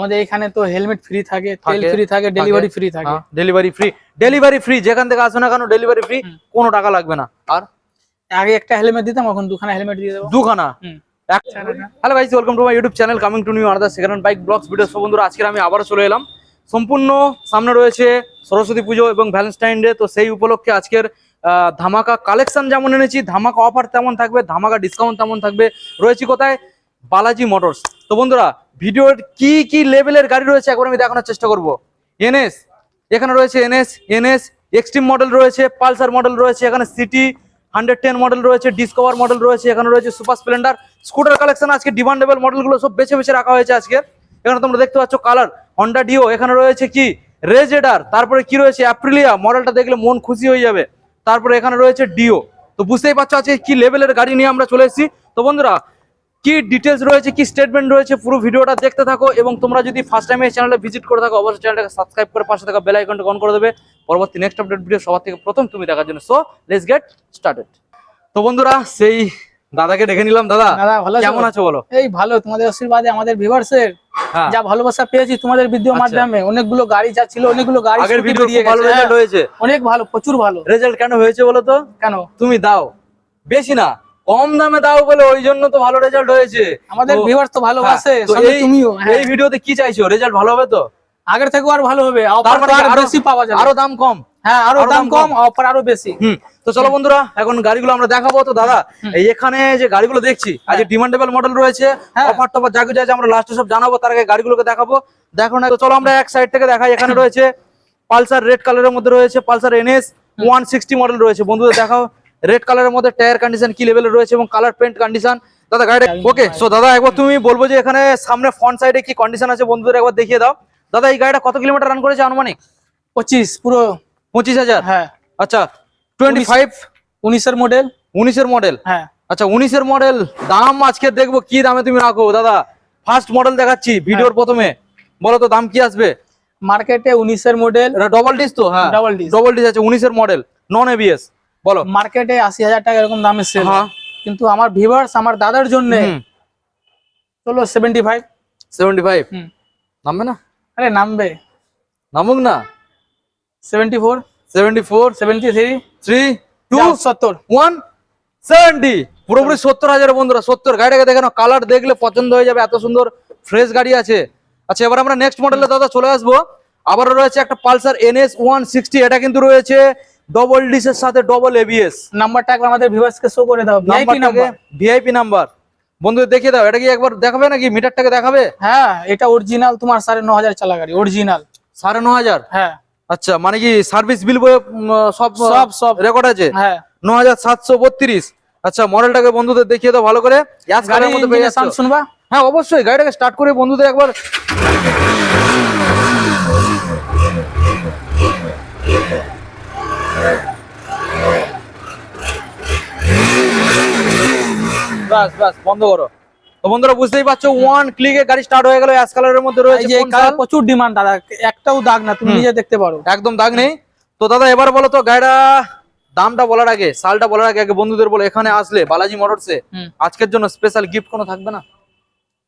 আমাদের এখানে তো হেলমেট ফ্রি থাকে তেল ফ্রি থাকে ডেলিভারি ফ্রি থাকে। ডেলিভারি ফ্রি ডেলিভারি ফ্রি যেখান থেকে আসো না কেন ডেলিভারি ফ্রি কোনো টাকা লাগবে না। আর? আগে একটা হেলমেট দিতাম এখন দুখানা হেলমেট দিয়ে দেবো। দুখানা? Hello guys welcome to my YouTube channel coming to new another second hand bike blogs video সব বন্ধুরা আজকে আমি আবারও চলে এলাম। সম্পূর্ণ সামনে রয়েছে সরস্বতী পুজো এবং ভ্যালেন্টাইন ডে তো সেই উপলক্ষে আজকের ধামাকা কালেকশন যেমন এনেছি ধামাকা অফার তেমন থাকবে ধামাকা ডিসকাউন্ট তেমন থাকবে। রয়েছি কোথায়? বালাজি মোটরস। তো বন্ধুরা, ভিডিওর কি কি লেভেলের গাড়ি রয়েছে একবার আমি দেখানোর চেষ্টা করব। এনএস, এখানে রয়েছে এনএস এনএস, এক্সট্রিম মডেল রয়েছে, পালসার মডেল রয়েছে, এখানে সিটি, হান্ড্রেড টেন মডেল রয়েছে, ডিসকভার মডেল রয়েছে, এখানে রয়েছে সুপার স্প্লেন্ডার, স্কুটার কালেকশন আজকে ডিমান্ডেবল মডেলগুলো সব বেছে বেছে রাখা হয়েছে আজকে। এখানে তোমরা দেখতে পাচ্ছ কালার হন্ডা ডিও এখানে রয়েছে কি? রেজেডার তারপরে কি রয়েছে? অ্যাপ্রিলিয়া মডেলটা দেখলে মন খুশি হয়ে যাবে। তারপরে এখানে রয়েছে ডিও তো বুঝতেই পারছ আজকে কি লেভেলের গাড়ি নিয়ে আমরা চলে এসেছি। তো বন্ধুরা কি ডিটেলস রয়েছে কি স্টেটমেন্ট রয়েছে পুরো ভিডিওটা দেখতে থাকো এবং তোমরা যদি ফার্স্ট টাইম এই চ্যানেলে ভিজিট করে থাকো অবশ্যই চ্যানেলটাকে সাবস্ক্রাইব করে পাশে থাকা বেল আইকনটা অন করে দেবে। পরবর্তী নেক্সট আপডেট ভিডিও সবার থেকে প্রথম তুমি দেখার জন্য। সো লেটস গেট স্টার্টেড তো বন্ধুরা সেই দাদাকে ডেকে নিলাম। দাদা কেমন আছো বলো? এই ভালো তোমাদের আশীর্বাদে আমাদের ভিউয়ার্সের হ্যাঁ। যা ভালোবাসা পেয়েছি তোমাদের ভিডিও আচ্ছা। মাধ্যমে। অনেকগুলো গাড়ি যা ছিল অনেকগুলো গাড়ি আগের ভিডিও ভালো রেজাল্ট হ্যাঁ, হয়েছে। অনেক ভালো প্রচুর ভালো। রেজাল্ট কেন হয়েছে বলো তো? কেন? তুমি দাও। বেশি না। কম দামে দাও বলে ওই জন্য তো ভালো রেজাল্ট হয়েছে। আমাদের ভিউয়ার্স তো ভালোবাসে হ্যাঁ, এই- তুমিও হ্যাঁ। এই ভিডিওতে কি চাইছো? রেজাল্ট ভালো হবে তো? আগের থেকেও আর ভালো হবে আরো- বেশি পাওয়া যাবে। আরও দাম কম? হ্যাঁ আরও দাম কম। অফার আরও বেশি। হুম তো চলো বন্ধুরা এখন গাড়িগুলো আমরা দেখাবো তো দাদা। এই এখানে যে গাড়িগুলো দেখছি আজ ডিমান্ডেবল মডেল রয়েছে হ্যাঁ। অফার টফার যা কিছু আমরা লাস্টে সব জানাব তার আগে গাড়িগুলোকে দেখাবো। দেখো না তো চলো আমরা এক সাইড থেকে দেখাই এখানে রয়েছে পালসার রেড কালারের মধ্যে রয়েছে Pulsar NS one sixty model রয়েছে। বন্ধুদের দেখাও। রেড কালারের মধ্যে টায়ার কন্ডিশন কি লেভেলের রয়েছে এবং কালার পেন্ট কন্ডিশন দাদা গাড়িটা ওকে সো দাদা একবার তুমি বলব যে এখানে সামনে ফ্রন্ট সাইডে কি কন্ডিশন আছে? বন্ধুদের একবার দেখিয়ে দাও। দাদা এই গাড়িটা কত কিলোমিটার রান করেছে আনুমানিক? পঁচিশ পুরো পঁচিশ হাজার? হ্যাঁ। আচ্ছা টোয়েন্টি ফাইভ উনিশের মডেল উনিশের মডেল হ্যাঁ। আচ্ছা উনিশের মডেল দাম আজকে দেখব কি দামে তুমি রাখো। দাদা ফার্স্ট মডেল দেখাচ্ছি ভিডিওর প্রথমে। বলো তো দাম কি আসবে? মার্কেটে উনিশের মডেল ডবল ডিস তো হ্যাঁ। ডবল ডিস ডবল ডিস আছে উনিশের মডেল নন এবিএস বলো। মার্কেটে আশি হাজার টাকা এরকম দামে সেল হ্যাঁ। কিন্তু আমার ভিভার্স আমার দাদার জন্য চলো সেভেন্টি ফাইভ সেভেন্টি ফাইভ নামবে না? আরে নামবে। নামুক না। Seventy four seventy four seventy three three two সত্তর। ওয়ান সেভেন্টি পুরোপুরি সত্তর হাজার বন্ধুরা সত্তর। গাড়িটাকে দেখে নাও কালার দেখলে পছন্দ হয়ে যাবে এত সুন্দর ফ্রেশ গাড়ি আছে। আচ্ছা এবার আমরা নেক্সট মডেলে দাদা চলে আসব। আবারও রয়েছে একটা Pulsar N S one sixty এটা কিন্তু রয়েছে ডবল ডিসের সাথে ডবল এবিএস নাম্বারটা একবার আমাদের ভিউয়ার্স কে শো করে দাও ভিআইপি নাম্বার ভিআইপি নাম্বার বন্ধুদের দেখিয়ে দাও এটা কি একবার দেখাবে নাকি? মিটারটাকে দেখাবে? হ্যাঁ এটা অরিজিনাল তোমার সাড়ে ন হাজার চালা গাড়ি অরিজিনাল সাড়ে ন হাজার? হ্যাঁ। আচ্ছা মানে কি সার্ভিস বিল বইয়ে সব সব সব। রেকর্ড আছে? হ্যাঁ। ন হাজার সাতশো বত্রিশ। আচ্ছা মডেলটাকে বন্ধুদের দেখিয়ে দাও ভালো করে। Yash গাড়ি colour এর মধ্যে পেয়ে ইঞ্জিনের শুনবা? হ্যাঁ অবশ্যই গাড়িটাকে স্টার্ট করে বন্ধুদের একবার। বাস বাস বন্ধ করো। তো বন্ধুরা বুঝতেই পারছ ওয়ান ক্লিকে গাড়ি স্টার্ট হয়ে গেল অ্যাশ কালারের মধ্যে রয়েছে কালার প্রচুর ডিমান্ড দাদা। একটাও দাগ না তুমি নিজে দেখতে পারো। একদম দাগ নেই। তো দাদা এবার বলো তো গাড়িটা দামটা বলার আগে সালটা বলার আগে আগে বন্ধুদের বলো এখানে আসলে বালাজি মোটরসে আজকের জন্য স্পেশাল গিফট কোনো থাকবে না?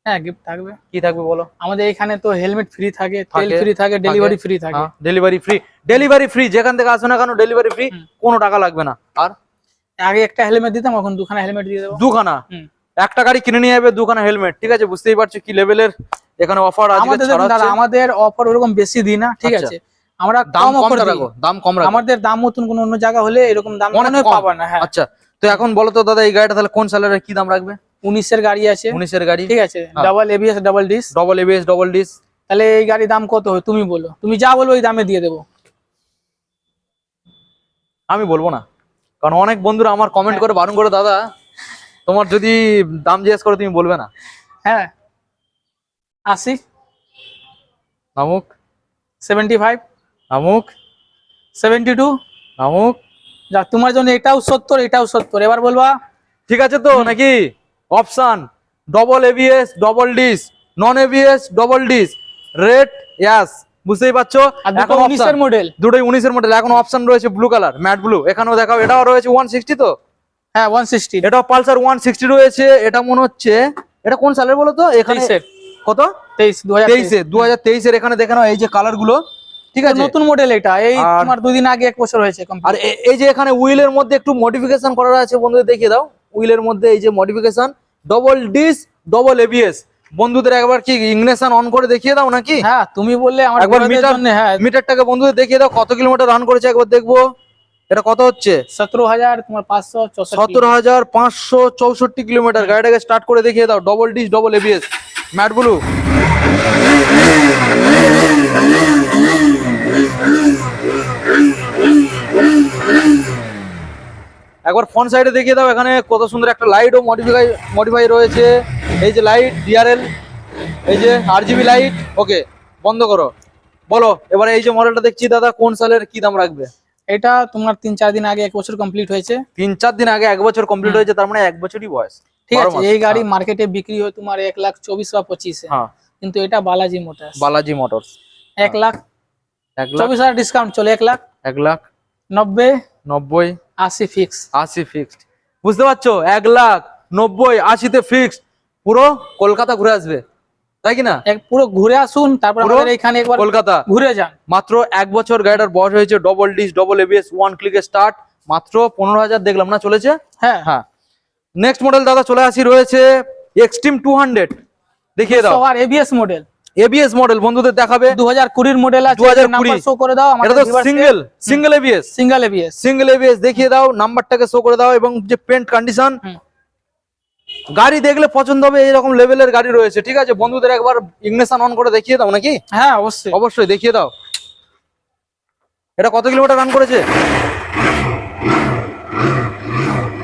হ্যাঁ গিফট থাকবে। কি থাকবে বলো? আমাদের এখানে তো হেলমেট ফ্রি থাকে তেল ফ্রি থাকে ডেলিভারি ফ্রি থাকে। ডেলিভারি ফ্রি ডেলিভারি ফ্রি যেখান থেকে আসো না কেন ডেলিভারি ফ্রি। কোনো টাকা লাগবে না। আর? আগে একটা হেলমেট দিতাম এখন দুখানা হেলমেট দিয়ে দেবো। দুখানা? একটা গাড়ি কিনে নিয়ে যাবে দুখানা হেলমেট ঠিক আছে? বুঝতেই পারছ কি লেভেলের এখানে অফার আমাদের। আমাদের অফার ওরকম বেশি দিই না ঠিক আচ্ছা। আছে? আমরা দাম কম রাখো দাম কম রাখো। আমাদের দাম মতন কোন অন্য জায়গা হলে এরকম দাম অনেক মনে। পাবা না হ্যাঁ। আচ্ছা তো এখন বলো তো দাদা এই গাড়িটা তাহলে কোন সালের কি দাম রাখবে? উনিশের গাড়ি আছে। উনিশের গাড়ি। ঠিক আছে। Double ABS double disc double ABS double disc তাহলে এই গাড়ির দাম কত হয় তুমি বলো। তুমি যা বলব ওই দামে দিয়ে দেবো। আমি বলব না। কারণ অনেক বন্ধুরা আমার কমেন্ট হ্যাঁ। করে বারণ করে দাদা তোমার যদি দাম জিজ্ঞেস করে তুমি বলবে না। হ্যাঁ। আশি। নামুক। সেভেন্টি ফাইভ নামুক। সেভেন্টি টু নামুক। যা তোমার জন্য এটাও সত্তর এটাও সত্তর। এবার বলবা। ঠিক আছে তো নাকি? Option double ABS double disc non ABS double disc red ইয়াস বুঝতেই পারছ? এখন উনিশের মডেল দুটোই উনিশের মডেল এখন অপশন রয়েছে ব্লু কালার ম্যাট ব্লু এখানেও দেখাও এটাও রয়েছে ওয়ান সিক্সটি তো? হ্যাঁ ওয়ান সিক্সটি এটাও পালসার ওয়ান সিক্সটি রয়েছে এটা মনে হচ্ছে এটা কোন সালের বলো তো? এখানে কত? তেইশ দু হাজার তেইশে দু হাজার তেইশের এখানে দেখে নাও এই যে কালারগুলো। ঠিক আছে? নতুন মডেল এটা এই তোমার দুদিন আগে এক বছর হয়েছে। আর এই যে এখানে উইলের মধ্যে একটু মডিফিকেশন করা আছে বন্ধুদের দেখিয়ে দাও। উইলের মধ্যে এই যে modification double disc double ABS বন্ধুদের একবার কি ইগনিশন অন করে দেখিয়ে দাও নাকি? হ্যাঁ তুমি বললে আমার একবার মিটার হ্যাঁ। মিটারটাকে বন্ধুদের দেখিয়ে দাও কত কিলোমিটার রান করেছে একবার দেখব। এটা কত হচ্ছে? সতেরো হাজার তোমার পাঁচশো সতেরো হাজার পাঁচশো চৌষট্টি কিলোমিটার। গাড়িটাকে স্টার্ট করে দেখিয়ে দাও। Double disc double ABS matte blue একবার ফ্রন্ট সাইডে দেখিয়ে দাও এখানে কত সুন্দর একটা লাইটও মডিফাই মডিফাই রয়েছে। এই যে লাইট ডিআরএল এই যে আরজিবি লাইট ওকে বন্ধ করো। বলো এবারে এই যে মডেলটা দেখছি দাদা কোন সালের কি দাম রাখবে? এটা তোমার তিন চার দিন আগে এক বছর কমপ্লিট হয়েছে। তিন চার দিন আগে এক বছর কমপ্লিট হয়েছে তার মানে এক বছরই বয়স। ঠিক আছে এই গাড়ি হ্যাঁ। মার্কেটে বিক্রি হয় তোমার এক লাখ চব্বিশ বা পঁচিশে। হ্যাঁ। কিন্তু এটা বালাজি মোটরস বালাজি মোটরস এক লাখ এক লাখ চব্বিশ হাজার ডিসকাউন্ট চলে এক লাখ এক লাখ নব্বই নব্বই আশি ফিক্স আশি ফিক্সড বুঝতে পারছ? এক লাখ নব্বই আশিতে ফিক্সড পুরো কলকাতা ঘুরে আসবে। তাই কি না? এক পুরো ঘুরে আসুন তারপর এখানে একবার কলকাতা। ঘুরে যান। মাত্র এক বছর গাড়িটার বয়স হয়েছে double disc double ABS one ক্লিকে start মাত্র পনেরো হাজার দেখলাম না চলেছে? হ্যাঁ। হ্যাঁ। নেক্সট মডেল দাদা চলে আসি রয়েছে এক্সট্রিম টু হান্ড্রেড দেখিয়ে দাও। আর এবিএস মডেল এবিএস মডেল বন্ধুদের দেখাবে। দু হাজার কুড়ির মডেল আছে 2020 নাম্বার শো করে দাও এটা তো single single ABS single ABS single ABS দেখিয়ে দাও নাম্বারটাকে শো করে দাও এবং যে পেন্ট কন্ডিশন গাড়ি দেখলে পছন্দ হবে এরকম লেভেলের গাড়ি রয়েছে ঠিক আছে? বন্ধুদের একবার ইগনিশন অন করে দেখিয়ে দাও নাকি? হ্যাঁ অবশ্যই। অবশ্যই দেখিয়ে দাও। এটা কত কিলোমিটার রান করেছে?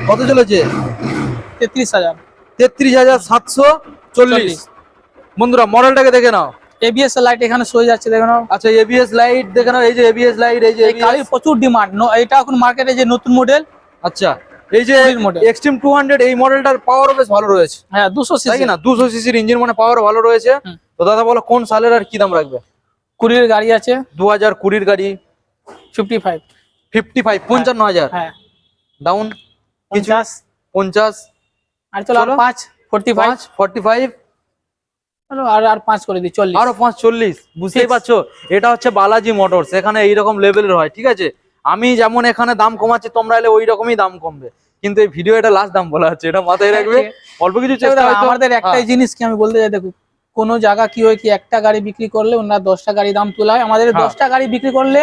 কত চলেছে? তেত্রিশ হাজার। তেত্রিশ হাজার সাতশো চল্লিশ। বন্ধুরা মডেলটাকে দেখে নাও। এবিএস লাইট এখানে সয়ে যাচ্ছে দেখে নাও। আচ্ছা এবিএস লাইট দেখে নাও এই যে এবিএস লাইট এই যে কালির প্রচুর ডিমান্ড এটা এখন মার্কেটে যে নতুন মডেল আচ্ছা এই যে এক্সট্রিম 200 এই মডেলটার পাওয়ারও বেশ ভালো রয়েছে। হ্যাঁ 200 সিসি না? 200 সিসির ইঞ্জিন মানে পাওয়ার ভালো রয়েছে। তো দাদা বলো কোন সালের আর কি দাম রাখবে? কুড়ির গাড়ি আছে। দু হাজার কুড়ির গাড়ি। 55 55 55000 হ্যাঁ ডাউন 50 50 আর চলো 5 45 45 আর আর পাঁচ করে দিই চল্লিশ। আরও পাঁচ চল্লিশ। বুঝতেই পারছ? এটা হচ্ছে বালাজি মোটরস এখানে এইরকম লেভেলের হয় ঠিক আছে? আমি যেমন এখানে দাম কমাচ্ছি তোমরা এলে ওই রকমই দাম কমবে। কিন্তু এই ভিডিও এটা লাস্ট দাম বলা হচ্ছে এটা মাথায় রাখবে? অল্প কিছু চেষ্টা হয়তো- আমাদের একটাই হ্যাঁ, জিনিস কি আমি বলতে চাই দেখো কোনো জায়গা কি হয় কি একটা গাড়ি বিক্রি করলে ওনার দশটা গাড়ি দাম তোলা হয় আমাদের হ্যাঁ। দশটা গাড়ি বিক্রি করলে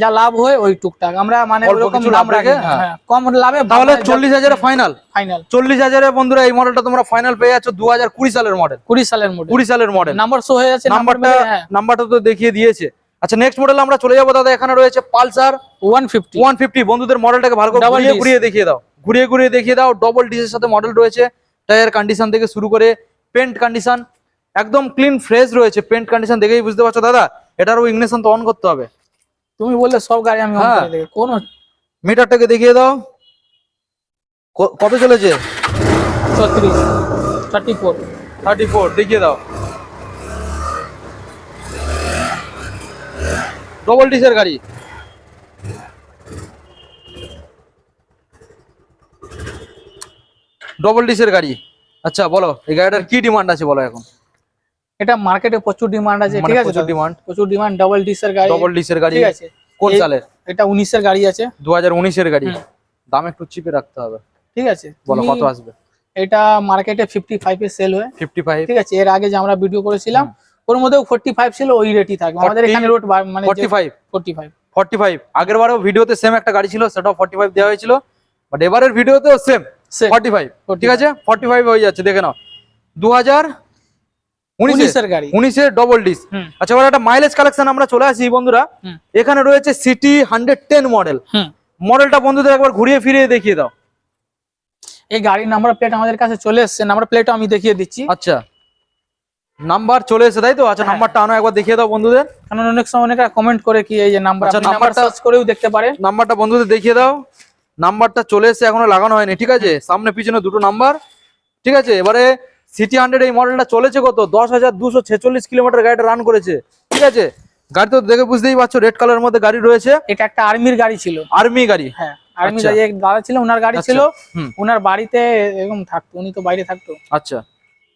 যা লাভ হয় ওই টুকটাক। আমরা মানে ওরকম লাভ রাখি রেখে, না। হ্যাঁ। হ্যাঁ, কম লাভে তাহলে চল্লিশ হাজারে ফাইনাল ফাইনাল চল্লিশ হাজারে বন্ধুরা এই মডেলটা তোমরা ফাইনাল পেয়ে যাচ্ছ দু হাজার কুড়ি সালের মডেল কুড়ি সালের মডেল কুড়ি সালের মডেল নাম্বার শো হয়ে যাচ্ছে নাম্বারটা নাম্বারটা হ্যাঁ। তো দেখিয়ে দিয়েছে। আচ্ছা নেক্সট মডেল আমরা চলে যাব দাদা এখানে রয়েছে Pulsar. One fifty one fifty বন্ধুদের মডেলটাকে ভালো করে ঘুরিয়ে ঘুরিয়ে দেখিয়ে দাও। ঘুরিয়ে ঘুরিয়ে দেখিয়ে দাও ডবল ডিসের সাথে মডেল রয়েছে। টায়ার কন্ডিশন থেকে শুরু করে পেন্ট কন্ডিশন একদম ক্লিন ফ্রেশ রয়েছে পেন্ট কন্ডিশন দেখেই বুঝতে পারছ দাদা? এটারও ইগনিশন তো অন করতে হবে। তুমি বললে সব গাড়ি আমি হ্যাঁ। করে কোন মিটারটাকে দেখিয়ে দাও। কত চলেছে? ছত্রিশ থার্টি ফোর থার্টি ফোর দেখিয়ে দাও। ডবল ডিসের গাড়ি। ডবল ডিসের গাড়ি। আচ্ছা বলো এই গাড়িটার কি ডিমান্ড আছে বলো এখন? এটা মার্কেটে প্রচুর ডিমান্ড আছে মানে ঠিক আছে প্রচুর ডিমান্ড প্রচুর ডিমান্ড ডাবল ডিসের গাড়ি ডবল ডিসের গাড়ি ঠিক আছে। কোন সালের? এটা উনিশের গাড়ি আছে। দু হাজার উনিশের গাড়ি। দাম একটু চিপে রাখতে হবে। ঠিক আছে। বলো কত আসবে? এটা মার্কেটে ফিফটি ফাইভ এ সেল হয়। ফিফটি ফাইভ ঠিক আছে এর আগে যে আমরা ভিডিও করেছিলাম ওর মধ্যেও ফোর্টি ফাইভ ছিল ওই রেটই থাকবে। আমাদের এখানে রোড মানে forty five forty five forty five আগের বারেও ভিডিওতে সেম একটা গাড়ি ছিল সেটাও ফর্টি ফাইভ দেওয়া হয়েছিল। বাট এবারের ভিডিওতেও সেম ফর্টি ফাইভ ঠিক আছে? ফর্টি ফাইভ হয়ে যাচ্ছে দেখে নাও। দু হাজার উনিশের গাড়ি। উনিশের ডবল ডিস আচ্ছা এবার একটা মাইলেজ কালেকশন আমরা চলে আসি বন্ধুরা। এখানে রয়েছে সিটি হান্ড্রেড টেন মডেল মডেলটা বন্ধুদের একবার ঘুরিয়ে ফিরিয়ে দেখিয়ে দাও। এই গাড়ির নাম্বার প্লেট আমাদের কাছে চলে এসছে। নাম্বার প্লেট আমি দেখিয়ে দিচ্ছি। আচ্ছা। নাম্বার চলে এসে তাই তো? আচ্ছা হ্যাঁ। নাম্বারটা আনো একবার দেখিয়ে দাও বন্ধুদের। কারণ অনেক সময় অনেকে কমেন্ট করে কি এই যে নাম্বার আচ্ছা, নাম্বার নাম্বারটা- সার্চ করেও দেখতে পারে নাম্বারটা বন্ধুদের দেখিয়ে দাও। নাম্বারটা চলে এসে এখনও লাগানো হয়নি ঠিক আছে? সামনে পিছনে দুটো নাম্বার ঠিক আছে এবারে সিটি হান্ড্রেড এই মডেলটা চলেছে কত? দশ হাজার দুশো ছেচল্লিশ কিলোমিটার গাড়িটা রান করেছে। ঠিক আছে? গাড়ি তো দেখে বুঝতেই পারছ রেড কালারের মধ্যে গাড়ি রয়েছে। এটা একটা আর্মির গাড়ি ছিল। আর্মি গাড়ি? হ্যাঁ আর্মি আচ্ছা। গাড়ি এক দাদা ছিল ওনার গাড়ি আচ্ছা, ছিল। ওনার বাড়িতে এরকম থাকতো উনি তো বাইরে থাকতো। আচ্ছা।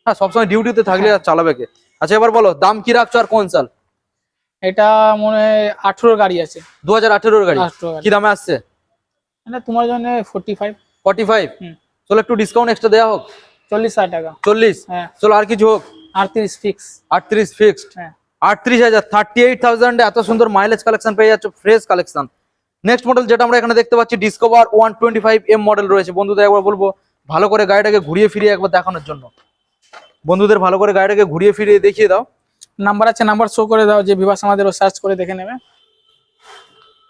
হ্যাঁ সবসময় ডিউটিতে থাকলে চালাবে কে? আচ্ছা এবার বলো দাম কি রাখছো আর কোন সাল? এটা মনে হয় আঠেরোর গাড়ি আছে। দু হাজার আঠেরোর গাড়ি। কি দামে আসছে? এটা তোমার জন্য ফোর্টি ফাইভ ফর্টি ফাইভ হুম। চলো একটু ডিসকাউন্ট এক্সট্রা দেওয়া হোক। চল্লিশ হাজার টাকা। চল্লিশ? হ্যাঁ। চলো আর কিছু হোক। আটত্রিশ ফিক্স আটত্রিশ ফিক্সড হ্যাঁ। আটত্রিশ হাজার থার্টি এইট থাউজেন্ড এত সুন্দর মাইলেজ কালেকশন পেয়ে যাচ্ছ ফ্রেশ কালেকশন নেক্সট মডেল যেটা আমরা এখানে দেখতে পাচ্ছি Discover one twenty five M model রয়েছে। বন্ধুদের একবার বলব ভালো করে গাড়িটাকে ঘুরিয়ে ফিরিয়ে একবার দেখানোর জন্য। বন্ধুদের ভালো করে গাড়িটাকে ঘুরিয়ে ফিরিয়ে দেখিয়ে দাও। নাম্বার আছে নাম্বার শো করে দাও যে বিভাস আমাদের সার্চ করে দেখে নেবে।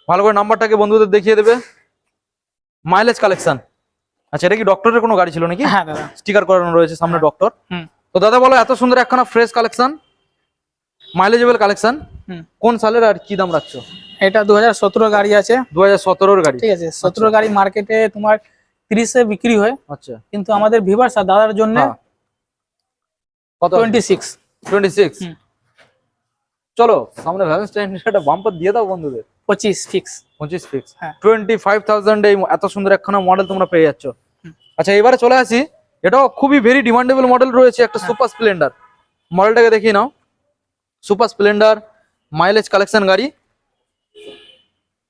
ভালো করে নাম্বারটাকে বন্ধুদের দেখিয়ে দেবে। মাইলেজ কালেকশন আচ্ছা এটা কি ডক্টরের কোনো গাড়ি ছিল নাকি? হ্যাঁ দাদা। স্টিকার করানো রয়েছে সামনে ডক্টর তো দাদা বলো এত সুন্দর একখানা ফ্রেশ কালেকশন মাইলেজেবল কালেকশন হুম। কোন সালের আর কি দাম রাখছো? এটা দু হাজার সতেরো গাড়ি আছে। দু হাজার গাড়ি। ঠিক আছে সতেরো গাড়ি মার্কেটে তোমার তিরিশে বিক্রি হয়। আচ্ছা। কিন্তু আমাদের ভিভার্স আর দাদার জন্য হ্যাঁ। কত? Twenty six twenty six. চলো সামনে ভ্যালেন্টাইন একটা বাম্পার দিয়ে দাও বন্ধুদের। পঁচিশ ফিক্স পঁচিশ ফিক্স। টোয়েন্টি ফাইভ থাউজেন্ড এই এত সুন্দর একখানা মডেল তোমরা পেয়ে যাচ্ছ। আচ্ছা এবারে চলে আসি। এটাও খুবই ভেরি ডিমান্ডেবল মডেল রয়েছে একটা। সুপার স্প্লেন্ডার মডেলটাকে দেখিয়ে নাও। সুপার স্প্লেন্ডার মাইলেজ কালেকশন গাড়ি।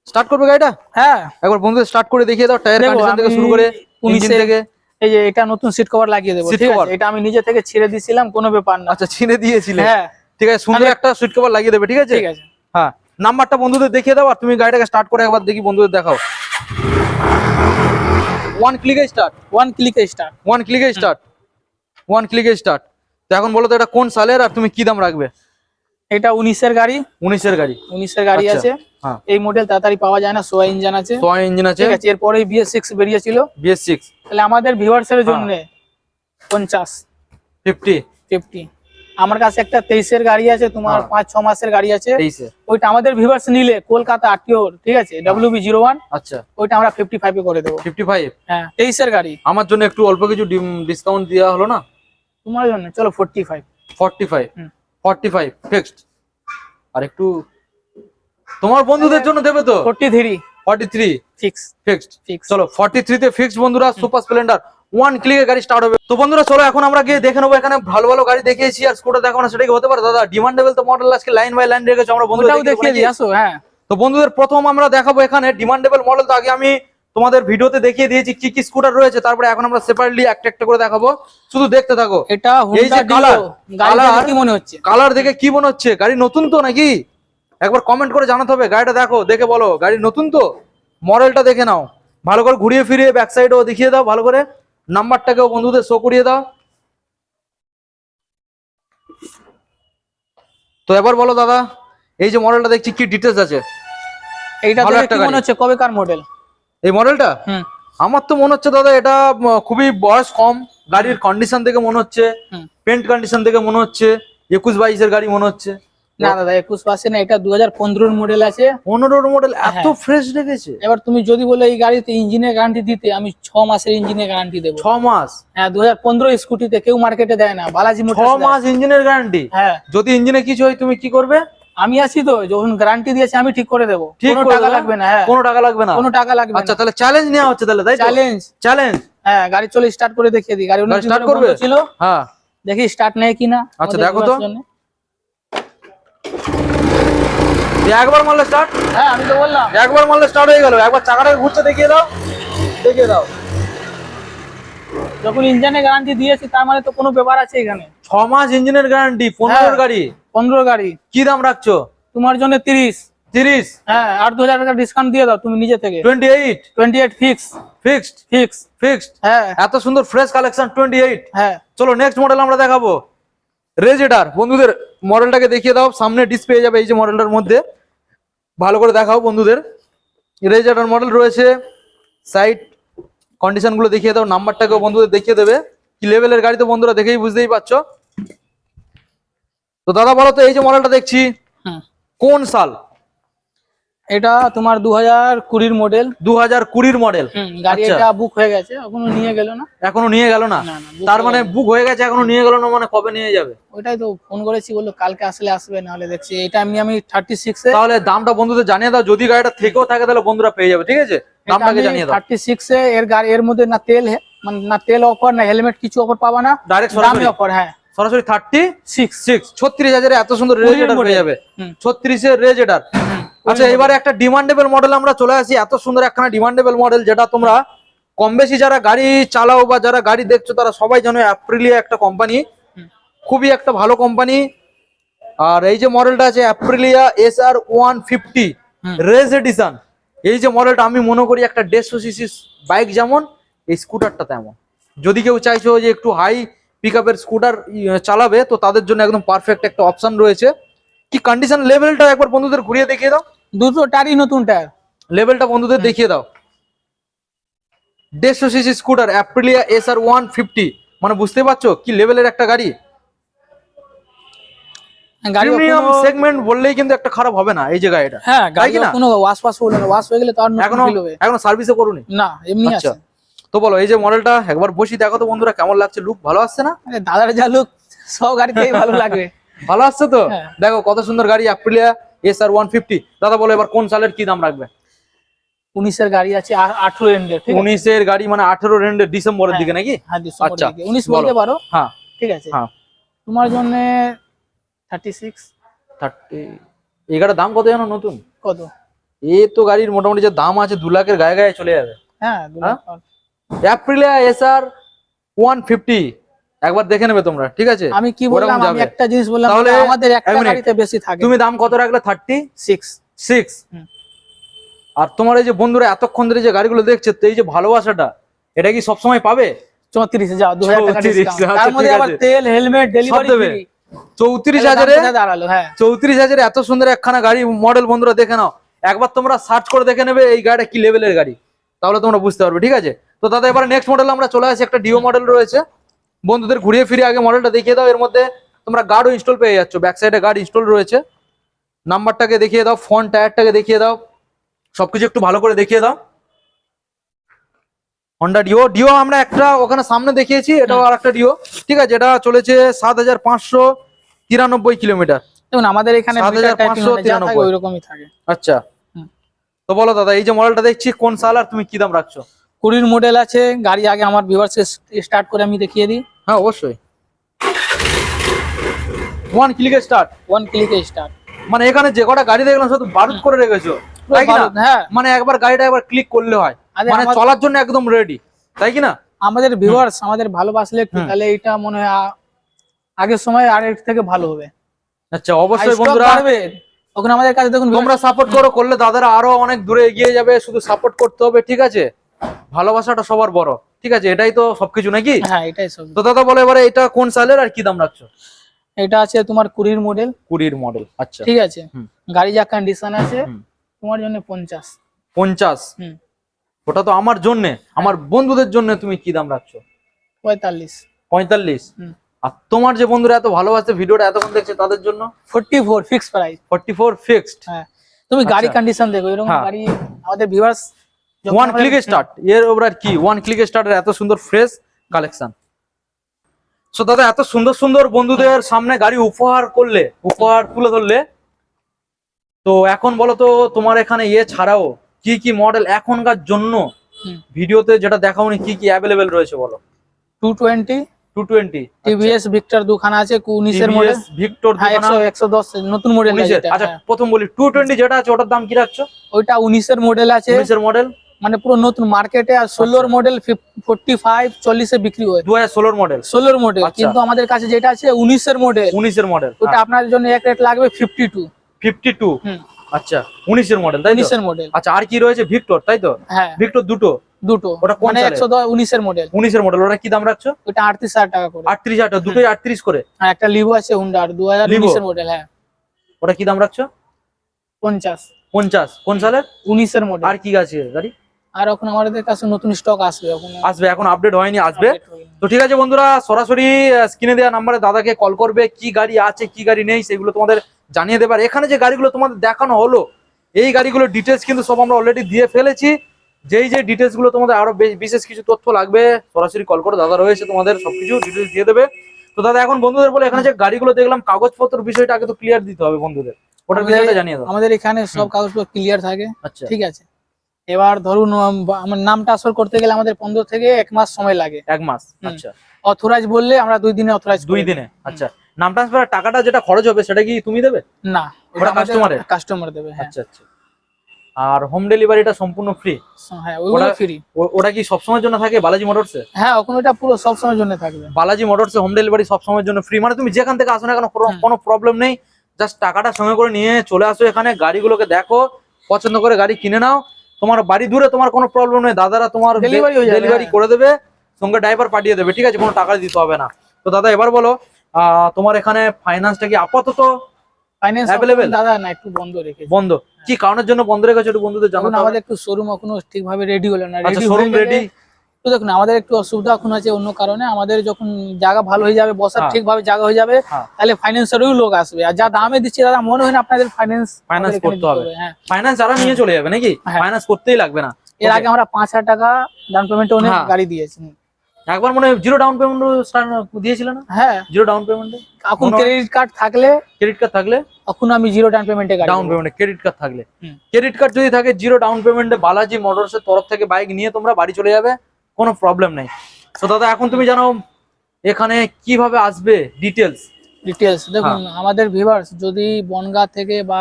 স্টার্ট করবে গাড়িটা? হ্যাঁ। একবার বন্ধুদের স্টার্ট করে দেখিয়ে দাও টায়ার কন্ডিশন থেকে শুরু করে ইঞ্জিন থেকে। এই যে এটা নতুন সিট কভার লাগিয়ে দেবো ঠিক? আছে? এটা আমি নিজে থেকে ছিঁড়ে দিছিলাম কোনো ব্যাপার না। আচ্ছা ছিনে দিয়েছিলে। হ্যাঁ। ঠিক আছে সুন্দর একটা সুইট কভার লাগিয়ে দেবে ঠিক আছে? ঠিক আছে। হ্যাঁ। নাম্বারটা বন্ধুদের দেখিয়ে দাও আর তুমি গাড়িটাকে স্টার্ট করে একবার দেখি বন্ধুদের দেখাও। ওয়ান ক্লিকে স্টার্ট ওয়ান ক্লিকে স্টার্ট ওয়ান ক্লিকে স্টার্ট ওয়ান ক্লিকে স্টার্ট তো এখন বলো তো এটা কোন সালের আর তুমি কি দাম রাখবে? এটা উনিশের গাড়ি। উনিশের গাড়ি। উনিশের গাড়ি আচ্ছা। আছে। হ্যাঁ। এই মডেল তাড়াতাড়ি পাওয়া যায় না সোয়া ইঞ্জিন আছে। সোয়া ইঞ্জিন আছে। ঠিক আছে এরপরে বিএস সিক্স বেরিয়েছিল। বিএস সিক্স তাহলে আমাদের ভিউয়ার্স হ্যাঁ। এর জন্য পঞ্চাশ। ফিফটি ফিফটি আমার কাছে একটা তেইশের গাড়ি আছে তোমার হ্যাঁ। পাঁচ ছ মাসের গাড়ি আছে। ওইটা আমাদের ভিউয়ার্স নিলে কলকাতা আরটিও ঠিক আছে? ডাব্লিউ বি জিরো ওয়ান আচ্ছা। ওইটা আমরা ফিফটি ফাইভে করে দেবো। ফিফটি ফাইভ হ্যাঁ তেইশের গাড়ি। আমার জন্য একটু অল্প কিছু ডিসকাউন্ট দেওয়া হলো না? তোমার জন্য চলো forty five forty five. Forty five fixed আর একটু তোমার বন্ধুদের জন্য দেবে তো? Forty three forty three fix fixed fix চলো ফর্টি থ্রিতে ফিক্সড বন্ধুরা সুপার স্প্লেন্ডার ওয়ান ক্লিকে গাড়ি স্টার্ট হবে। তো বন্ধুরা চলো এখন আমরা গিয়ে দেখে নেব। এখানে ভালো ভালো গাড়ি দেখিয়েছি আর স্কুটার দেখাবো না সেটা কি হতে পারে? দাদা ডিমান্ডেবল তো মডেল আজকে লাইন বাই লাইন রেখেছো আমরা বন্ধুরা দেখিয়ে দিই আসো হ্যাঁ। তো বন্ধুদের প্রথম আমরা দেখাবো এখানে ডিমান্ডেবল মডেল তো আগে আমি তোমাদের ভিডিওতে দেখিয়ে দিয়েছি কি কি স্কুটার রয়েছে তারপরে এখন আমরা সেপারেটলি একটা একটা করে দেখাবো। শুধু দেখতে থাকো। এটা এই যে কালার দেখে কি মনে হচ্ছে? কালার দেখে কি মনে হচ্ছে? গাড়ি নতুন তো নাকি? একবার কমেন্ট করে জানাতে হবে গাড়িটা দেখো দেখে বলো গাড়ি নতুন তো? মডেলটা দেখে নাও। ভালো করে ঘুরিয়ে ফিরিয়ে ব্যাক সাইডও দেখিয়ে দাও ভালো করে। নাম্বারটাকেও বন্ধুদের শো করিয়ে দাও। তো এবার বলো দাদা এই যে মডেলটা দেখছি কি ডিটেলস আছে? এইটা দেখে কি মনে হচ্ছে? কবেকার মডেল এই মডেলটা হুম। আমার তো মনে হচ্ছে দাদা এটা খুবই বয়স কম। গাড়ির কন্ডিশন থেকে মনে হচ্ছে। পেন্ট কন্ডিশন থেকে মনে হচ্ছে। একুশ বাইশের গাড়ি মনে হচ্ছে। না দাদা একুশ এটা দু হাজার পনেরোর মডেল আছে। পনেরোর মডেল এত হ্যাঁ। ফ্রেশ রেখেছে। এবার তুমি যদি বলো এই গাড়িতে ইঞ্জিনের গ্যারান্টি দিতে আমি ছ মাসের ইঞ্জিনের গ্যারান্টি দেবো। ছ মাস? হ্যাঁ দু হাজার পনেরো স্কুটিতে কেউ মার্কেটে দেয় না বালাজি ছ মাস ইঞ্জিনের গ্যারান্টি হ্যাঁ। যদি ইঞ্জিনে কিছু হয় তুমি কি করবে? আমি আছি তো যখন গ্যারান্টি দিয়েছি আমি ঠিক করে দেবো। কোনো টাকা লাগবে না হ্যাঁ। কোনো টাকা লাগবে না? কোনো টাকা লাগবে আচ্ছা তাহলে চ্যালেঞ্জ নেওয়া হচ্ছে তাহলে তাই চ্যালেঞ্জ চ্যালেঞ্জ হ্যাঁ গাড়ি চলে স্টার্ট করে দেখিয়ে দিই। গাড়ি স্টার্ট করবে? ছিল। হ্যাঁ। দেখি স্টার্ট নেয় কিনা আচ্ছা, দেখো তো। viewers জন্য। এই একবার মারলে স্টার্ট হ্যাঁ আমি তো বললাম। একবার মারলে স্টার্ট হয়ে গেল। একবার চাকাটাকে ঘুরতে দেখিয়ে দাও। দেখিয়ে দাও। যখন ইঞ্জিনের গ্যারান্টি দিয়েছি তার মানে তো কোনো ব্যাপার আছে এখানে? ছ মাস ইঞ্জিনের গ্যারান্টি পনেরোর হ্যাঁ। গাড়ি। পনেরো গাড়ি। কি দাম রাখছো? তোমার জন্য তিরিশ। তিরিশ? হ্যাঁ আট দু হাজার টাকা ডিসকাউন্ট দিয়ে দাও তুমি নিজে থেকে। Twenty eight twenty eight fix fixed fix fixed হ্যাঁ। এত সুন্দর ফ্রেশ কালেকশন টোয়েন্টি এইট হ্যাঁ। চলো নেক্সট মডেল আমরা দেখাবো। রেজেডার বন্ধুদের মডেলটাকে দেখিয়ে দাও। সামনে ডিসপ্লে যাবে এই যে মডেলটার মধ্যে। ভালো করে দেখাও বন্ধুদের। রেজার্টার মডেল রয়েছে। সাইড কন্ডিশনগুলো দেখিয়ে দাও নাম্বারটাকেও বন্ধুদের দেখিয়ে দেবে। কি লেভেলের গাড়ি তো বন্ধুরা দেখেই বুঝতেই পারছ। তো দাদা বলো তো এই যে মডেলটা দেখছি হুম। কোন সাল? এটা তোমার দু হাজার কুড়ির মডেল দু হাজার কুড়ির মডেল গাড়ি আচ্ছা। এটা বুক হয়ে গেছে এখনও নিয়ে গেল না। এখনও নিয়ে গেল না? তার মানে বুক হয়ে গেছে এখনও নিয়ে গেল না মানে কবে নিয়ে যাবে? ওইটাই তো ফোন করেছি বলল কালকে আসলে আসবে নাহলে দেখছি এটা আমি আমি থার্টি সিক্সে তাহলে দামটা বন্ধুদের জানিয়ে দাও যদি গাড়িটা থেকেও থাকে তাহলে বন্ধুরা পেয়ে যাবে ঠিক আছে? দামটাকে জানিয়ে দাও। থার্টি সিক্সে এর গাড়ি এর মধ্যে না তেল মানে না তেল অফার না হেলমেট কিছু অফার পাবা না। ডাইরেক্ট দামি অফার হ্যাঁ। সরাসরি থার্টি সিক্স সিক্স ছত্রিশ হাজারে এত সুন্দর রেজ রেজেটার হয়ে যাবে। ছত্রিশের রেজেটার আচ্ছা এবারে একটা ডিমান্ডেবল মডেল আমরা চলে আসি। এত সুন্দর একখানা ডিমান্ডেবল মডেল যেটা তোমরা কম বেশি যারা গাড়ি চালাও বা যারা গাড়ি দেখছ তারা সবাই জানো অ্যাপ্রিলিয়া একটা কোম্পানি খুবই একটা ভালো কোম্পানি আর এই যে মডেলটা আছে Aprilia S R one fifty race edition এই যে মডেলটা আমি মনে করি একটা দেড়শো সিসি বাইক যেমন এই স্কুটারটা তেমন। যদি কেউ চাইছো যে একটু হাই পিক স্কুটার চালাবে তো তাদের জন্য একদম পারফেক্ট একটা অপশন রয়েছে। কি কন্ডিশন লেভেলটা একবার বন্ধুদের ঘুরিয়ে দেখিয়ে দাও। দুটো টারই নতুন টায়ার। লেভেলটা বন্ধুদের দেখিয়ে দাও। দেড়শো CC scooter Aprilia S R one fifty মানে বুঝতে পারছ কি লেভেলের একটা গাড়ি? প্রিমিয়াম সেগমেন্ট বললেই কিন্তু একটা খারাপ হবে না এই যে গাড়িটা। হ্যাঁ গাড়ি না? কোনো? ওয়াশ পাস হলো না ওয়াশ হয়ে গেলে তো আর এখনও এখনও করুনি? না এমনি আচ্ছা। আছে। তো বলো এই যে মডেলটা একবার বসি দেখো তো বন্ধুরা কেমন লাগছে। লুক ভালো আসছে না? দাদার যা লোক সব গাড়িতেই ভালো লাগবে। ভালো আসছে তো? হ্যাঁ। দেখো কত সুন্দর গাড়ি Aprilia S R one fifty দাদা বলো এবার কোন সালের কি দাম রাখবে? উনিশের গাড়ি আছে আঠেরো এন্ডের উনিশের গাড়ি মানে আঠেরো রেন্ডের ডিসেম্বরের দিকে নাকি? হ্যাঁ আচ্ছা, উনিশ বলতে পারো? হ্যাঁ। ঠিক আছে। হ্যাঁ। তোমার জন্য থার্টি সিক্স থার্টি এই গাড়ির দাম কত জানো নতুন? কত? এ তো গাড়ির মোটামুটি যে দাম আছে দু লাখের গায়ে গায়ে চলে যাবে। হ্যাঁ হ্যাঁ? Aprilia S R one fifty একবার দেখে নেবে তোমরা ঠিক আছে? আমি কি বললাম? আমি একটা জিনিস বললাম তাহলে আমাদের একটা গাড়িতে বেশি থাকে। তুমি দাম কত রাখলে? থার্টি? সিক্স সিক্স হুম। আর তোমার এই যে বন্ধুরা এতক্ষণ ধরে যে গাড়িগুলো দেখছে তো এই যে ভালোবাসাটা এটা কি সবসময় পাবে? চৌত্রিশে যাও দু হাজার টাকা 34 তার মধ্যে আবার তেল হেলমেট ডেলিভারি দেবে। চৌত্রিশ হাজারে দাঁড়াল হ্যাঁ। চৌত্রিশ হাজারে এত সুন্দর একখানা গাড়ি মডেল বন্ধুরা দেখে নাও। একবার তোমরা সার্চ করে দেখে নেবে এই গাড়িটা কি লেভেলের গাড়ি। তাহলে তোমরা বুঝতে পারবে ঠিক আছে? তো দাদা এবারে নেক্সট মডেল আমরা চলে আসি একটা ডিও মডেল রয়েছে। বন্ধুদের ঘুরিয়ে ফিরে আগে মডেলটা দেখিয়ে দাও এর মধ্যে তোমরা গার্ডও ইনস্টল পেয়ে যাচ্ছ। ব্যাক সাইডে গার্ড ইনস্টল রয়েছে। নাম্বারটাকে দেখিয়ে দাও ফোন টায়ারটাকে দেখিয়ে দাও। সবকিছু একটু ভালো করে দেখিয়ে দাও। হন্ডা ডিও ডিও আমরা একটা ওখানে সামনে দেখিয়েছি এটাও আর একটা ডিও ঠিক আছে এটা চলেছে সাত হাজার পাঁচশো তিরানব্বই কিলোমিটার। দেখুন আমাদের এখানে 7593 ওই রকমই থাকে আচ্ছা। তো বলো দাদা এই যে মডেলটা দেখছি কোন সাল আর তুমি কি দাম রাখছো? কুড়ির মডেল আছে গাড়ি আগে আমার ভিউয়ার্সকে স্টার্ট করে আমি দেখিয়ে দিই। হ্যাঁ অবশ্যই। ওয়ান ক্লিকে স্টার্ট ওয়ান ক্লিকে স্টার্ট মানে এখানে যে কটা গাড়ি দেখলাম শুধু বারুদ করে রেখেছো তাই কি না? হ্যাঁ। মানে একবার গাড়িটা একবার ক্লিক করলে হয়। মানে চলার জন্য একদম রেডি তাই কি না? আমাদের ভিউয়ার্স আমাদের ভালোবাসলে একটু তাহলে এটা মনে হয় আগের সময় আর এর থেকে ভালো হবে। আচ্ছা অবশ্যই বন্ধুরা। ওখানে আমাদের কাছে দেখুন তোমরা সাপোর্ট করো করলে দাদারা আরও অনেক দূরে এগিয়ে যাবে শুধু সাপোর্ট করতে হবে ঠিক আছে? ভালোবাসাটা সবার বড়। ঠিক আছে এটাই তো সবকিছু নাকি? হ্যাঁ এটাই সব তো দাদা বলে এবারে এটা কোন সালের আর কি দাম রাখছো? এটা আছে তোমার কুড়ির মডেল কুড়ির মডেল আচ্ছা। ঠিক আছে। গাড়ি যা কন্ডিশন আছে তোমার জন্য পঞ্চাশ। পঞ্চাশ? হুম। ওটা তো আমার জন্য আমার বন্ধুদের জন্য তুমি কি দাম রাখছো? পঁয়তাল্লিশ। পঁয়তাল্লিশ? হুম। আর তোমার যে বন্ধুরা এত ভালোবাসে ভিডিওটা এতক্ষণ দেখছে তাদের জন্য? Forty four fix price forty four fixed হ্যাঁ। তুমি গাড়ি আচ্ছা। কন্ডিশন দেখো এরকম হ্যাঁ। গাড়ি আমাদের ভিউয়ার্স ওয়ান ক্লিকে স্টার্ট এর ওপর আর কি? ওয়ান ক্লিকে স্টার্টের এত সুন্দর ফ্রেশ কালেকশন সো দাদা এত সুন্দর সুন্দর বন্ধুদের সামনে গাড়ি উপহার করলে উপহার তুলে ধরলে তো এখন বলো তো তোমার এখানে ইয়ে ছাড়াও কি কি মডেল এখনকার জন্য ভিডিওতে যেটা দেখাওনি কি কি অ্যাভেলেবেল রয়েছে বলো? Two twenty two twenty TVS Victor দুখানা আছে উনিশের মডেল ভিক্টর হ্যাঁ একশো একশো দশ নতুন মডেল আচ্ছা প্রথম বলি টু টোয়েন্টি যেটা আছে ওটার দাম কি রাখছো? ওইটা উনিশের মডেল আছে। উনিশের মডেল মানে পুরো নতুন মার্কেটে আর ষোলোর মডেল ফোর্টি ফাইভ চল্লিশে বিক্রি হয়। দু হাজার ষোলোর মডেল ষোলোর মডেল আচ্ছা। কিন্তু আমাদের কাছে যেটা আছে উনিশের মডেল উনিশের মডেল ওটা আপনার জন্য এক রেট লাগবে ফিফটি টু ফিফটি টু আচ্ছা উনিশের মডেল তাই উনিশের মডেল আচ্ছা আর কি রয়েছে? ভিক্টর তাই তো? হ্যাঁ। ভিক্টর দুটো? দুটো। ওটা মানে একশো উনিশের মডেল উনিশের মডেল ওটা কি দাম রাখছো? ওটা আটত্রিশ হাজার টাকা করে। আটত্রিশ হাজার দুটোই আটত্রিশ করে? আর একটা লিভো আছে হুন্ডার দু হাজার উনিশের মডেল হ্যাঁ। ওটা কি দাম রাখছো? পঞ্চাশ। পঞ্চাশ। কোন সালের উনিশের মডেল আর কি আছে গাড়ি? আর এখন আমাদের কাছে নতুন স্টক আসবে এখন। আসবে এখন আপডেট হয়নি আসবে। তো ঠিক আছে বন্ধুরা সরাসরি স্ক্রিনে দেওয়া নাম্বারে দাদাকে কল করবে কি গাড়ি আছে কি গাড়ি নেই সেগুলো তোমাদের জানিয়ে দেবার। এখানে যে গাড়িগুলো তোমাদের দেখানো হলো এই গাড়িগুলোর ডিটেলস কিন্তু সব আমরা অলরেডি দিয়ে ফেলেছি। যেই যে ডিটেলসগুলো তোমাদের আরও বিশেষ কিছু তথ্য লাগবে সরাসরি কল করে দাদা রয়েছে তোমাদের সবকিছু ডিটেলস দিয়ে দেবে। তো দাদা এখন বন্ধুদের বলে এখানে যে গাড়িগুলো দেখলাম কাগজপত্র বিষয়টা আগে তো ক্লিয়ার দিতে হবে বন্ধুদের। ওটার বিষয়টা জানিয়ে দাও। আমাদের এখানে সব কাগজপত্র ক্লিয়ার থাকে। আচ্ছা। ঠিক আছে। এবার ধরুন আমার নাম ট্রান্সফার করতে গেলে আমাদের পনেরো থেকে এক মাস সময় লাগে। এক মাস। আচ্ছা। অথরাইজ বললে আমরা দুই দিনে অথরাইজ দুই দিনে আচ্ছা। নাম ট্রান্সফারের টাকাটা যেটা খরচ হবে সেটা কি তুমি দেবে? না ওটা customer কাস্টমার দেবে হ্যাঁ। আচ্ছা আচ্ছা। আর হোম ডেলিভারিটা সম্পূর্ণ ফ্রি হ্যাঁ ওটা- ফ্রি ওটা কি সবসময়ের জন্য থাকে বালাজি মোটরসে হ্যাঁ ওখানে ওটা পুরো সব সময়ের জন্য থাকবে। বালাজি মোটরসে হোম ডেলিভারি সবসময়ের জন্য ফ্রি মানে তুমি যেখান থেকে আসো না কেন কোনো- কোনো প্রবলেম নেই। জাস্ট টাকাটা সঙ্গে করে নিয়ে চলে আসো এখানে গাড়িগুলোকে দেখো পছন্দ করে গাড়ি কিনে নাও তোমার বাড়ি দূরে তোমার কোনো প্রবলেম নেই। দাদারা তোমার ডেলিভারি হ্যাঁ। করে দেবে সঙ্গে ড্রাইভার পাঠিয়ে দেবে। ঠিক আছে কোনো টাকা দিতে হবে না। তো দাদা এবার বলো আহ, তোমার এখানে ফাইন্যান্সটা কি আপাতত? দাদা না একটু বন্ধ রেখে বন্ধ। কি কারণের জন্য বন্ধ রেখেছো একটু বন্ধুদের জানো আমাদের একটু শোরুম এখনও ঠিকভাবে রেডি হলো না। আচ্ছা শোরুম রেডি একটু দেখুন আমাদের একটু অসুবিধা এখন আছে অন্য কারণে। আমাদের যখন জায়গা ভালো হয়ে যাবে বসার হ্যাঁ। ঠিকভাবে জায়গা হয়ে যাবে হ্যাঁ। তাহলে ফাইন্যান্সারও লোক আসবে। আর যা দামে দিচ্ছে দাদা মনে হয় না আপনাদের ফাইন্যান্স Finance করতে হবে। হ্যাঁ। ফাইন্যান্স যারা নিয়ে চলে যাবে নাকি। ফাইন্যান্স করতেই লাগবে না। এর আগে আমরা পাঁচ হাজার টাকা ডাউন পেমেন্ট অনেক হ্যাঁ। গাড়ি দিয়েছি। একবার মনে জিরো ডাউন পেমেন্ট দিয়েছিল না? হ্যাঁ। জিরো ডাউন পেমেন্টে এখন ক্রেডিট কার্ড থাকলে ক্রেডিট কার্ড থাকলে? এখন আমি জিরো ডাউন পেমেন্টে গাড়ি ডাউন। পেমেন্টে ক্রেডিট কার্ড থাকলে। ক্রেডিট কার্ড যদি থাকে জিরো ডাউন পেমেন্টে বালাজি মোটরসের তরফ থেকে বাইক নিয়ে তোমরা বাড়ি চলে যাবে। কোনো প্রবলেম নেই। তো দাদা এখন তুমি জানো এখানে কীভাবে আসবে ডিটেলস ডিটেলস দেখুন হ্যাঁ। আমাদের ভিভার্স যদি বনগা থেকে বা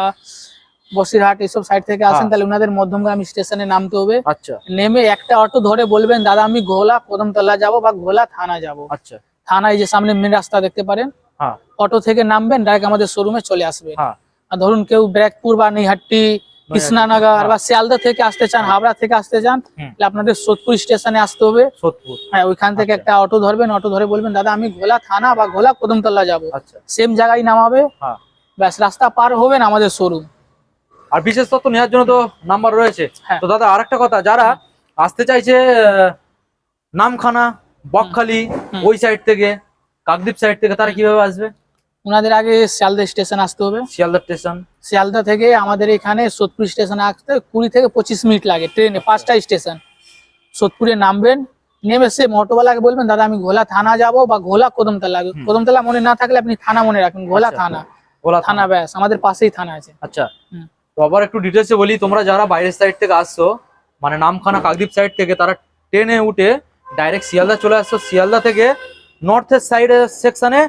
বসিরহাট এসব সাইড থেকে আসেন হ্যাঁ। তাহলে ওনাদের মধ্যমগ্রাম স্টেশনে নামতে হবে। আচ্ছা। নেমে একটা অটো ধরে বলবেন দাদা আমি ঘোলা কদমতলা যাব বা ঘোলা থানা যাব? আচ্ছা। থানায় যে সামনে মেন রাস্তা দেখতে পারেন হ্যাঁ। অটো থেকে নামবেন ডাইরেক্ট আমাদের শোরুমে চলে আসবে। আর ধরুন কেউ ব্যারাকপুর বা নৈহাটি কৃষ্ণানগর হ্যাঁ। বা শিয়ালদা থেকে আসতে চান হাবড়া থেকে আসতে চান তাহলে আপনাদের সোদপুর স্টেশনে আসতে হবে। সোদপুর। হ্যাঁ ওইখান থেকে আচ্ছা। একটা অটো ধরবেন অটো ধরে বলবেন দাদা আমি ঘোলা থানা বা ঘোলা কদমতলা যাব। আচ্ছা। সেম জায়গায় নামাবে। হ্যাঁ। ব্যাস রাস্তা পার হবেন আমাদের শোরুম। আর বিশেষ তথ্য নেওয়ার জন্য তো নাম্বার রয়েছে। হ্যাঁ। তো দাদা আর একটা কথা যারা আসতে চাইছে নামখানা বকখালি। ওই সাইড থেকে কাকদ্বীপ সাইড থেকে তারা কীভাবে আসবে? ওনাদের আগে শিয়ালদা স্টেশন আসতে হবে। শিয়ালদা স্টেশন। শিয়ালদা থেকে আমাদের এখানে সোদপুর স্টেশনে আসতে কুড়ি থেকে পঁচিশ মিনিট লাগে ট্রেনে পাঁচটা স্টেশন। সোদপুরে নামবেন নেমে সে অটোওয়ালাকে বলবেন দাদা আমি ঘোলা থানা যাব বা ঘোলা কদমতলা। কদমতলা মনে না থাকলে আপনি থানা মনে রাখবেন ঘোলা আচ্ছা। থানা। ঘোলা থানা ব্যাস আমাদের পাশেই থানা আছে। আচ্ছা। তো আবার একটু ডিটেলসে বলি তোমরা যারা বাইরের সাইড থেকে আসছো মানে নামখানা কাকদ্বীপ সাইড থেকে তারা ট্রেনে উঠে ডাইরেক্ট শিয়ালদা চলে আসছো। শিয়ালদা থেকে নর্থের সাইডের সেকশনে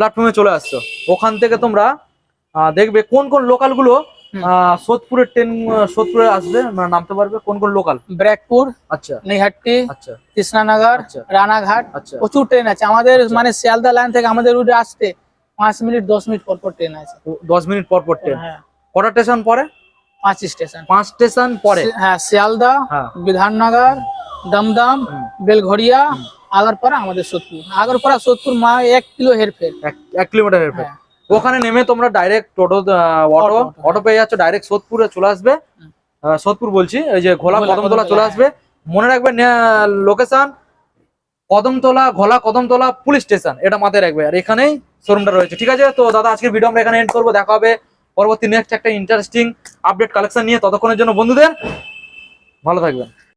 প্ল্যাটফর্মে চলে আসছো। ওখান থেকে তোমরা দেখবে কোন কোন লোকালগুলো হুম। সোদপুরের ট্রেন সোদপুরে আসবে মানে নামতে পারবে কোন কোন লোকাল ব্যারাকপুর আচ্ছা। নৈহাটি আচ্ছা। কৃষ্ণানগর আচ্ছা। রানাঘাট আচ্ছা। প্রচুর ট্রেন আছে। আমাদের মানে শিয়ালদা লাইন থেকে আমাদের রুটে আসতে পাঁচ মিনিট দশ মিনিট পর পর ট্রেন আছে। দশ মিনিট পর পর ট্রেন হ্যাঁ। কটা স্টেশন পরে? পাঁচ স্টেশন পাঁচ স্টেশন পরে? হ্যাঁ শিয়ালদা হ্যাঁ। বিধাননগর দমদম। বেলঘড়িয়া আগরপাড়া আমাদের সোদপুর আগরপাড়া সোদপুর মা এক কিলো হেরফের। এক এক কিলোমিটার হেরফের। হ্যাঁ। ওখানে নেমে তোমরা ডাইরেক্ট টোটো অটো অটো, পেয়ে যাচ্ছ ডাইরেক্ট সোদপুরে চলে আসবে। সোদপুর বলছি এই যে ঘোলা ঘোলা, কদমতলা চলে আসবে। মনে রাখবে লোকেশন কদমতলা ঘোলা কদমতলা পুলিশ স্টেশন এটা মাথায় রাখবে। আর এখানেই শোরুমটা রয়েছে। ঠিক আছে? তো দাদা আজকের ভিডিও আমরা এখানে এন্ড করব। দেখা হবে পরবর্তী নেক্সট একটা ইন্টারেস্টিং আপডেট কালেকশন নিয়ে ততক্ষণের জন্য বন্ধুদের। ভালো থাকবেন।